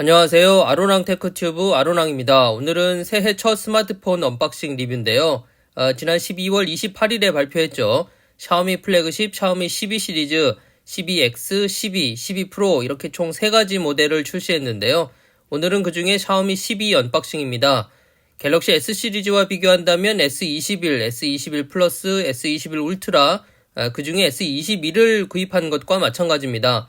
안녕하세요. 아로랑 테크튜브 아로랑입니다. 오늘은 새해 첫 스마트폰 언박싱 리뷰인데요. 어, 지난 12월 28일에 발표했죠. 샤오미 플래그십 샤오미 12 시리즈 12X, 12, 12 프로 이렇게 총 3가지 모델을 출시했는데요. 오늘은 그 중에 샤오미 12 언박싱입니다. 갤럭시 S 시리즈와 비교한다면 S21, S21 플러스, S21 울트라, 그 중에 S22를 구입한 것과 마찬가지입니다.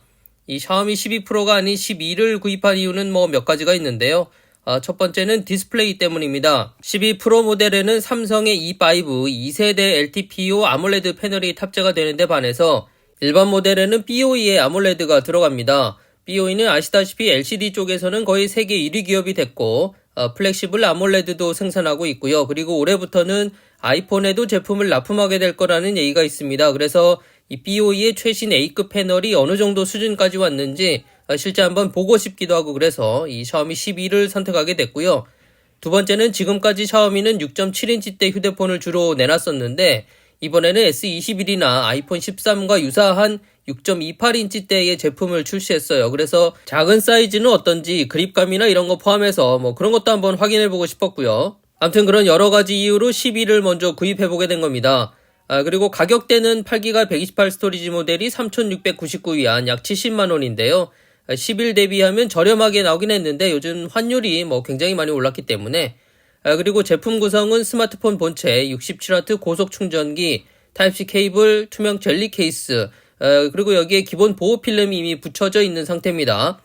이 샤오미 12 프로가 아닌 12를 구입한 이유는 뭐 몇 가지가 있는데요. 아, 첫 번째는 디스플레이 때문입니다. 12 프로 모델에는 삼성의 E5 2세대 LTPO 아몰레드 패널이 탑재가 되는데 반해서 일반 모델에는 BOE의 아몰레드가 들어갑니다. BOE는 아시다시피 LCD 쪽에서는 거의 세계 1위 기업이 됐고 어, 플렉시블 아몰레드도 생산하고 있고요. 그리고 올해부터는 아이폰에도 제품을 납품하게 될 거라는 얘기가 있습니다. 그래서 이 BOE의 최신 A급 패널이 어느 정도 수준까지 왔는지 어, 실제 한번 보고 싶기도 하고 그래서 이 샤오미 12를 선택하게 됐고요. 두 번째는 지금까지 샤오미는 6.7인치대 휴대폰을 주로 내놨었는데 이번에는 S21이나 아이폰 13과 유사한 6.28인치대의 제품을 출시했어요. 그래서 작은 사이즈는 어떤지 그립감이나 이런 거 포함해서 뭐 그런 것도 한번 확인해 보고 싶었고요. 아무튼 그런 여러 가지 이유로 12를 먼저 구입해 보게 된 겁니다. 아, 그리고 가격대는 8기가 128 스토리지 모델이 3,699위안 약 70만 원인데요. 10일 대비하면 저렴하게 나오긴 했는데 요즘 환율이 뭐 굉장히 많이 올랐기 때문에 아, 그리고 제품 구성은 스마트폰 본체 67W 고속 충전기, 타입C 케이블, 투명 젤리 케이스, 아, 그리고 여기에 기본 보호 필름이 이미 붙여져 있는 상태입니다.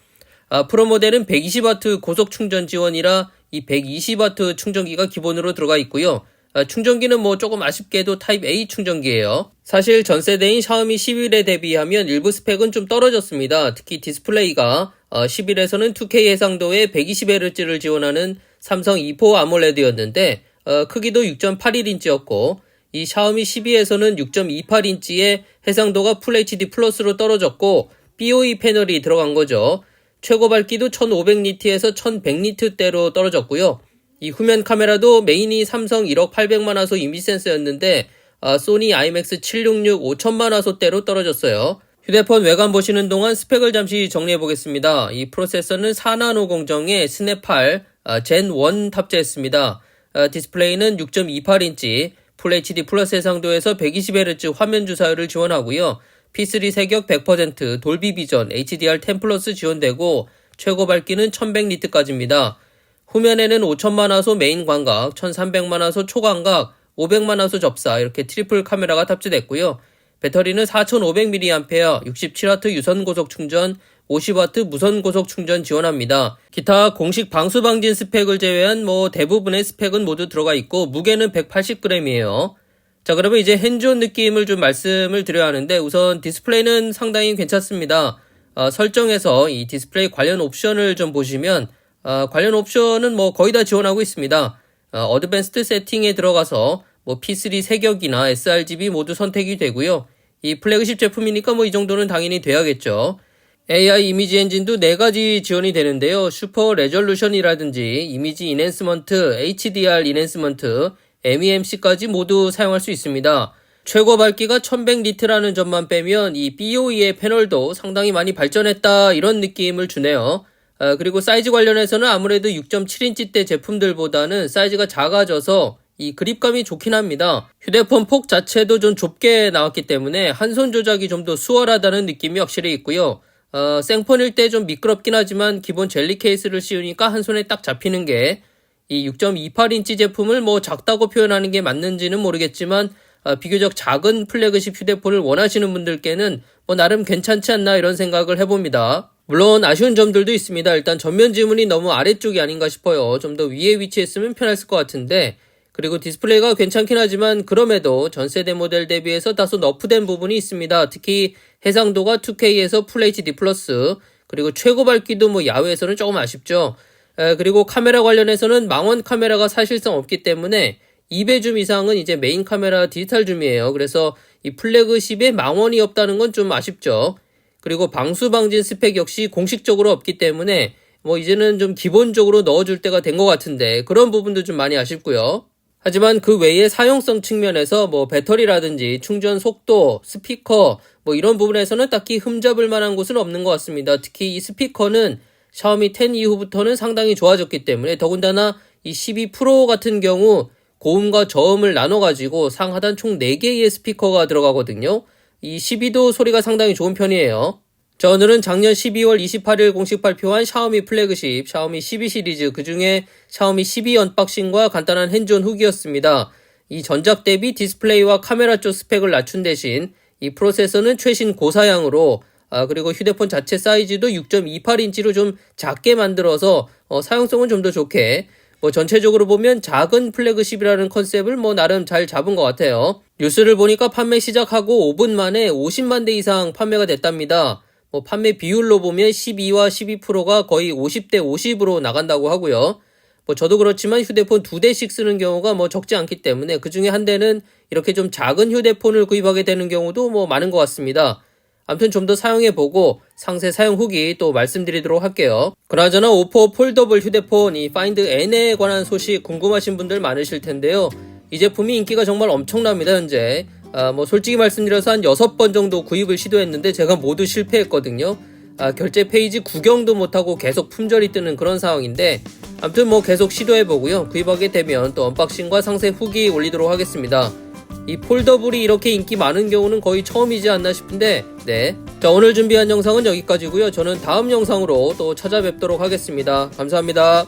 아, 프로 모델은 120W 고속 충전 지원이라 이 120W 충전기가 기본으로 들어가 있고요. 아, 충전기는 뭐 조금 아쉽게도 타입 A 충전기예요. 사실 전 세대인 샤오미 11에 대비하면 일부 스펙은 좀 떨어졌습니다. 특히 디스플레이가 11에서는 2K 해상도에 120Hz를 지원하는 삼성 2포 아몰레드였는데 어, 크기도 6.81인치였고 이 샤오미 12에서는 6.28인치의 해상도가 풀HD 플러스로 떨어졌고 BOE 패널이 들어간 거죠. 최고 밝기도 1500니트에서 1100니트대로 떨어졌고요. 이 후면 카메라도 메인이 삼성 1억 800만 화소 이미 센서였는데 아, 소니 IMX 766 5천만 화소대로 떨어졌어요. 휴대폰 외관 보시는 동안 스펙을 잠시 정리해 보겠습니다. 이 프로세서는 4나노 공정의 스냅8 아, 젠1 탑재했습니다. 아, 디스플레이는 6.28인치 풀 HD 플러스 해상도에서 120Hz 화면 주사율을 지원하고요. P3 색역 100% 돌비 비전 HDR10 플러스 지원되고 최고 밝기는 1100니트까지입니다. 후면에는 5천만 화소 메인 광각, 1300만 화소 초광각, 500만 화소 접사 이렇게 트리플 카메라가 탑재됐고요. 배터리는 4500mAh, 67W 유선 고속 충전, 50W 무선 고속 충전 지원합니다. 기타 공식 방수 방진 스펙을 제외한 뭐 대부분의 스펙은 모두 들어가 있고 무게는 180g이에요. 자, 그러면 이제 핸즈온 느낌을 좀 말씀을 드려야 하는데 우선 디스플레이는 상당히 괜찮습니다. 어, 설정에서 이 디스플레이 관련 옵션을 좀 보시면 어, 관련 옵션은 뭐 거의 다 지원하고 있습니다. 어, 어드밴스드 세팅에 들어가서 뭐 P3 색역이나 sRGB 모두 선택이 되고요. 이 플래그십 제품이니까 뭐 이 정도는 당연히 돼야겠죠. AI 이미지 엔진도 4가지 지원이 되는데요. 슈퍼 레졸루션이라든지 이미지 이넨스먼트, HDR 이넨스먼트, MEMC까지 모두 사용할 수 있습니다. 최고 밝기가 1100니트라는 점만 빼면 이 BOE의 패널도 상당히 많이 발전했다 이런 느낌을 주네요. 아, 그리고 사이즈 관련해서는 아무래도 6.7인치대 제품들보다는 사이즈가 작아져서 이 그립감이 좋긴 합니다. 휴대폰 폭 자체도 좀 좁게 나왔기 때문에 한 손 조작이 좀 더 수월하다는 느낌이 확실히 있고요. 어, 생폰일 때 좀 미끄럽긴 하지만 기본 젤리 케이스를 씌우니까 한 손에 딱 잡히는 게 이 6.28인치 제품을 뭐 작다고 표현하는 게 맞는지는 모르겠지만 어, 비교적 작은 플래그십 휴대폰을 원하시는 분들께는 뭐 나름 괜찮지 않나 이런 생각을 해봅니다. 물론 아쉬운 점들도 있습니다. 일단 전면 지문이 너무 아래쪽이 아닌가 싶어요. 좀 더 위에 위치했으면 편했을 것 같은데 그리고 디스플레이가 괜찮긴 하지만 그럼에도 전 세대 모델 대비해서 다소 너프된 부분이 있습니다. 특히 해상도가 2K에서 풀 HD 플러스 그리고 최고 밝기도 뭐 야외에서는 조금 아쉽죠. 에, 그리고 카메라 관련해서는 망원 카메라가 사실상 없기 때문에 2배 줌 이상은 이제 메인 카메라 디지털 줌이에요. 그래서 이 플래그십에 망원이 없다는 건 좀 아쉽죠. 그리고 방수 방진 스펙 역시 공식적으로 없기 때문에 뭐 이제는 좀 기본적으로 넣어줄 때가 된 것 같은데 그런 부분도 좀 많이 아쉽고요. 하지만 그 외에 사용성 측면에서 뭐 배터리라든지 충전 속도, 스피커 뭐 이런 부분에서는 딱히 흠잡을 만한 곳은 없는 것 같습니다. 특히 이 스피커는 샤오미 10 이후부터는 상당히 좋아졌기 때문에 더군다나 이 12 프로 같은 경우 고음과 저음을 나눠 가지고 상하단 총 4개의 스피커가 들어가거든요. 이 12도 소리가 상당히 좋은 편이에요. 자, 오늘은 작년 12월 28일 공식 발표한 샤오미 플래그십 샤오미 12 시리즈 그 중에 샤오미 12 언박싱과 간단한 핸즈온 후기였습니다. 이 전작 대비 디스플레이와 카메라 쪽 스펙을 낮춘 대신 이 프로세서는 최신 고사양으로 아, 그리고 휴대폰 자체 사이즈도 6.28인치로 좀 작게 만들어서 어, 사용성은 좀 더 좋게 뭐 전체적으로 보면 작은 플래그십이라는 컨셉을 뭐 나름 잘 잡은 것 같아요. 뉴스를 보니까 판매 시작하고 5분 만에 50만 대 이상 판매가 됐답니다. 뭐 판매 비율로 보면 12와 12%가 거의 50대 50으로 나간다고 하고요. 뭐 저도 그렇지만 휴대폰 두 대씩 쓰는 경우가 뭐 적지 않기 때문에 그 중에 한 대는 이렇게 좀 작은 휴대폰을 구입하게 되는 경우도 뭐 많은 것 같습니다. 아무튼 좀 더 사용해 보고 상세 사용 후기 또 말씀드리도록 할게요. 그나저나 오포 폴더블 휴대폰 이 파인드 N에 관한 소식 궁금하신 분들 많으실 텐데요. 이 제품이 인기가 정말 엄청납니다 현재. 아, 뭐 솔직히 말씀드려서 한 6번 정도 구입을 시도했는데 제가 모두 실패했거든요. 아, 결제 페이지 구경도 못하고 계속 품절이 뜨는 그런 상황인데 아무튼 뭐 계속 시도해보고요. 구입하게 되면 또 언박싱과 상세 후기 올리도록 하겠습니다. 이 폴더블이 이렇게 인기 많은 경우는 거의 처음이지 않나 싶은데 네. 자 오늘 준비한 영상은 여기까지고요. 저는 다음 영상으로 또 찾아뵙도록 하겠습니다. 감사합니다.